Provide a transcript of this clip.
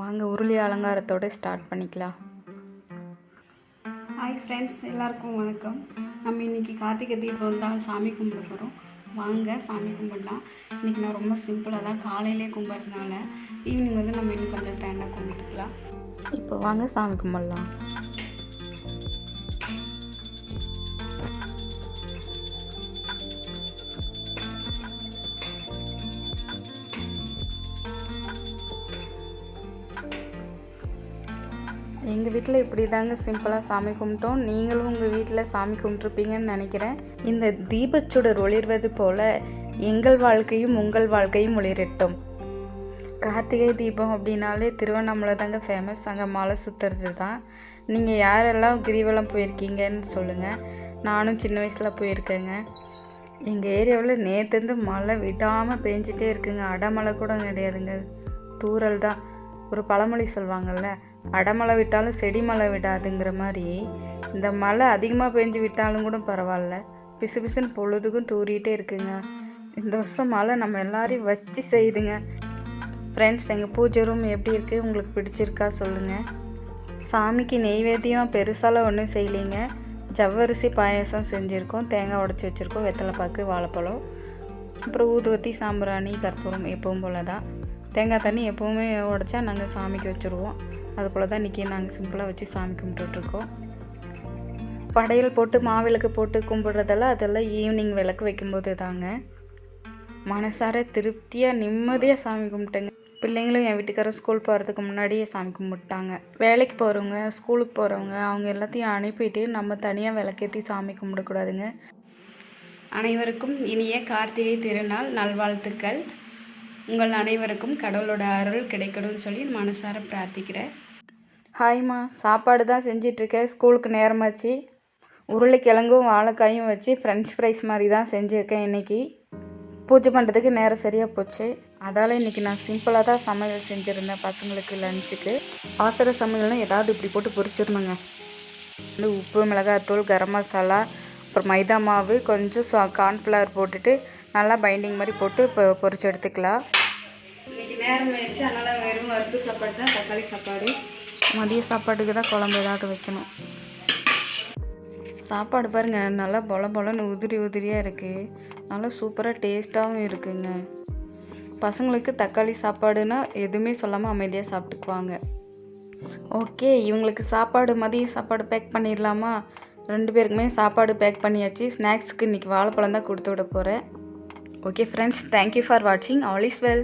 வாங்க உருளி அலங்காரத்தோடு ஸ்டார்ட் பண்ணிக்கலாம் ஹாய் ஃப்ரெண்ட்ஸ் எல்லாருக்கும் வணக்கம் நம்ம இன்றைக்கி கார்த்திகை தீபம் தான் சாமி கும்பிட போகிறோம் வாங்க சாமி கும்பிடலாம் இன்றைக்கி நான் ரொம்ப சிம்பிளாக தான் காலையிலே கும்பிட்றதுனால ஈவினிங் வந்து நம்ம இன்னும் கொஞ்சம் ஃப்ரெண்டாக கும்பிட்டுக்கலாம் இப்போ வாங்க சாமி கும்பிடலாம் எங்கள் வீட்டில் இப்படி தாங்க சிம்பிளாக சாமி கும்பிட்டோம் நீங்களும் உங்கள் வீட்டில் சாமி கும்பிட்ருப்பீங்கன்னு நினைக்கிறேன் இந்த தீபச்சுடர் ஒளிர்வது போல எங்கள் வாழ்க்கையும் உங்கள் வாழ்க்கையும் ஒளிரட்டும் கார்த்திகை தீபம் அப்படின்னாலே திருவண்ணாமலை தாங்க ஃபேமஸ் அங்கே மலை சுற்றுறது தான் நீங்கள் யாரெல்லாம் கிரிவலம் போயிருக்கீங்கன்னு சொல்லுங்கள் நானும் சின்ன வயசில் போயிருக்கேங்க எங்கள் ஏரியாவில் நேற்றுந்து மழை விடாமல் பெஞ்சிட்டே இருக்குங்க அடமழை கூட கிடையாதுங்க தூரல் தான் ஒரு பழமொழி சொல்லுவாங்கள்ல அடமழை விட்டாலும் செடி மழை விடாதுங்கிற மாதிரி இந்த மழை அதிகமாக பெஞ்சு விட்டாலும் கூட பரவாயில்ல பிசு பிசுன்னு பொழுதுக்கும் தூரிகிட்டே இருக்குங்க இந்த வருஷம் மழை நம்ம எல்லாரையும் வச்சு செய்யுதுங்க ஃப்ரெண்ட்ஸ் எங்கள் பூஜை ரூம் எப்படி இருக்குது உங்களுக்கு பிடிச்சிருக்கா சொல்லுங்கள் சாமிக்கு நெய்வேத்தியம் பெருசாலாம் ஒன்றும் செய்யலைங்க ஜவ்வரிசி பாயசம் செஞ்சுருக்கோம் தேங்காய் உடச்சி வச்சுருக்கோம் வெத்தலைப்பாக்கு வாழைப்பழம் அப்புறம் ஊதுவத்தி சாம்பிராணி கற்பூரம் எப்பவும் போல் தான் தேங்காய் தண்ணி எப்போவுமே உடச்சா நாங்கள் சாமிக்கு வச்சுருவோம் அது போல் தான் இன்றைக்கி நாங்கள் சிம்பிளாக வச்சு சாமி கும்பிட்டுட்ருக்கோம் படையல் போட்டு மாவிளக்கு போட்டு கும்பிட்றதெல்லாம் அதெல்லாம் ஈவினிங் விளக்கு வைக்கும்போது தாங்க மனசார திருப்தியாக நிம்மதியாக சாமி கும்பிட்டுங்க பிள்ளைங்களும் என் வீட்டுக்காரர் ஸ்கூல் போகிறதுக்கு முன்னாடியே சாமி கும்பிட்டாங்க வேலைக்கு போகிறவங்க ஸ்கூலுக்கு போகிறவங்க அவங்க எல்லாத்தையும் அனுப்பிட்டு நம்ம தனியாக விளக்கேற்றி சாமி கும்பிடக்கூடாதுங்க அனைவருக்கும் இனிய கார்த்திகை திருநாள் நல்வாழ்த்துக்கள் உங்கள் அனைவருக்கும் கடவுளோட அருள் கிடைக்கணும்னு சொல்லி மனசார பிரார்த்திக்கிறேன் ஹாய்மா சாப்பாடு தான் செஞ்சிட்ருக்கேன் ஸ்கூலுக்கு நேரமாச்சு உருளைக்கிழங்கும் வாழைக்காயும் வச்சு ஃப்ரெஞ்ச் ஃப்ரைஸ் மாதிரி தான் செஞ்சுருக்கேன் இன்றைக்கி பூஜை பண்ணுறதுக்கு நேரம் சரியாக போச்சு அதால் இன்றைக்கி நான் சிம்பிளாக தான் சமையல் செஞ்சுருந்தேன் பசங்களுக்கு லஞ்சுக்கு அவசர சமையல்னால் ஏதாவது இப்படி போட்டு பொரிச்சிடணுங்க உப்பு மிளகாய் தூள் கரம் மசாலா அப்புறம் மைதா மாவு கொஞ்சம் சா கார்ன்ஃப்ளவர் போட்டுட்டு நல்லா பைண்டிங் மாதிரி போட்டு இப்போ பொறிச்சு எடுத்துக்கலாம் இன்னைக்கு நேரம் ஆயிடுச்சு அதனால் வெறும் வறுத்து சாப்பாடு தான் தக்காளி சாப்பாடு மதிய சாப்பாட்டுக்கு தான் குழம்பு ஏதாவது வைக்கணும் சாப்பாடு பாருங்கள் நல்லா பொல பொலன்னு உதிரி உதிரியாக இருக்குது நல்லா சூப்பராக டேஸ்ட்டாகவும் இருக்குங்க பசங்களுக்கு தக்காளி சாப்பாடுனா எதுவுமே சொல்லாமல் அமைதியாக சாப்பிட்டுக்குவாங்க ஓகே இவங்களுக்கு சாப்பாடு மதிய சாப்பாடு பேக் பண்ணிடலாமா ரெண்டு பேருக்குமே சாப்பாடு பேக் பண்ணியாச்சு ஸ்நாக்ஸுக்கு இன்றைக்கி வாழைப்பழம் தான் கொடுத்து விட போகிறேன் ஓகே ஃப்ரெண்ட்ஸ் தேங்க்யூ ஃபார் வாட்சிங் ஆல் இஸ் வெல்